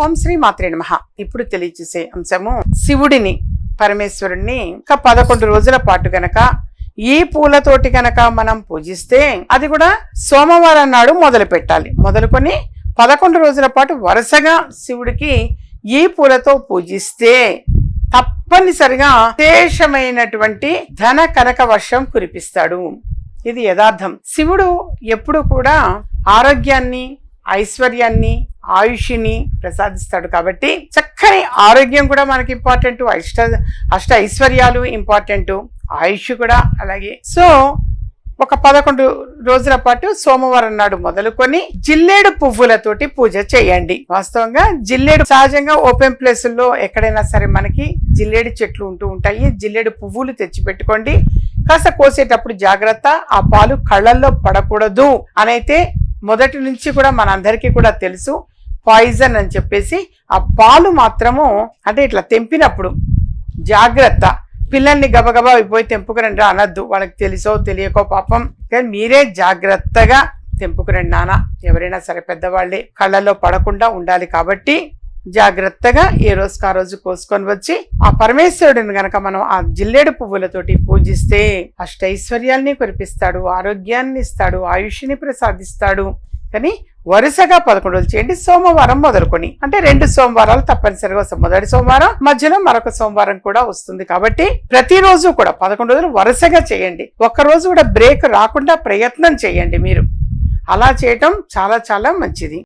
ఓం శ్రీ మాత్రే నమ. ఇప్పుడు తెలియచేసే అంశము శివుడిని పరమేశ్వరుణ్ణి ఇంకా పదకొండు రోజుల పాటు గనక ఈ పూలతోటి గనక మనం పూజిస్తే అది కూడా సోమవారం నాడు మొదలు పెట్టాలి. మొదలుకొని పదకొండు రోజుల పాటు వరుసగా శివుడికి ఈ పూలతో పూజిస్తే తప్పనిసరిగా విశేషమైనటువంటి ధన కనక వర్షం కురిపిస్తాడు. ఇది యథార్థం. శివుడు ఎప్పుడు కూడా ఆరోగ్యాన్ని ఐశ్వర్యాన్ని ఆయుష్ని ప్రసాదిస్తాడు కాబట్టి చక్కని ఆరోగ్యం కూడా మనకి ఇంపార్టెంట్ అష్ట అష్ట ఐశ్వర్యాలు ఇంపార్టెంట్ ఆయుష్ కూడా అలాగే. సో ఒక పదకొండు రోజుల పాటు సోమవారం నాడు మొదలుకొని జిల్లేడు పువ్వులతోటి పూజ చేయండి. వాస్తవంగా జిల్లేడు సహజంగా ఓపెన్ ప్లేసుల్లో ఎక్కడైనా సరే మనకి జిల్లేడు చెట్లు ఉంటూ ఉంటాయి. జిల్లేడు పువ్వులు తెచ్చి పెట్టుకోండి కాస్త కోసేటప్పుడు జాగ్రత్త ఆ పాలు కళ్ళల్లో పడకూడదు. అనైతే మొదటి నుంచి కూడా మనందరికీ కూడా తెలుసు. పాయిజన్ అని చెప్పేసి ఆ పాలు మాత్రము అంటే ఇట్లా తెంపినప్పుడు జాగ్రత్త. పిల్లల్ని గబగబా అయిపోయి తెంపుకురండి రా అనద్దు. వాళ్ళకి తెలుసో తెలియకో పాపం. కానీ మీరే జాగ్రత్తగా తెంపుకురండి నాన్న ఎవరైనా సరే పెద్దవాళ్ళే కళ్ళల్లో పడకుండా ఉండాలి కాబట్టి జాగ్రత్తగా ఏ రోజుకి ఆ రోజు కోసుకొని వచ్చి ఆ పరమేశ్వరుడిని గనక మనం ఆ జిల్లేడు పువ్వులతోటి పూజిస్తే అష్టైశ్వర్యాల్ని కురిపిస్తాడు ఆరోగ్యాన్ని ఇస్తాడు ఆయుష్ని ప్రసాదిస్తాడు. కానీ వరుసగా పదకొండు రోజులు చేయండి. సోమవారం మొదలుకొని అంటే రెండు సోమవారాలు తప్పనిసరిగా వస్తాయి. మొదటి సోమవారం మధ్యలో మరొక సోమవారం కూడా వస్తుంది కాబట్టి ప్రతిరోజు కూడా పదకొండు రోజులు వరుసగా చేయండి. ఒక్క రోజు కూడా బ్రేక్ రాకుండా ప్రయత్నం చేయండి మీరు. అలా చేయటం చాలా చాలా మంచిది.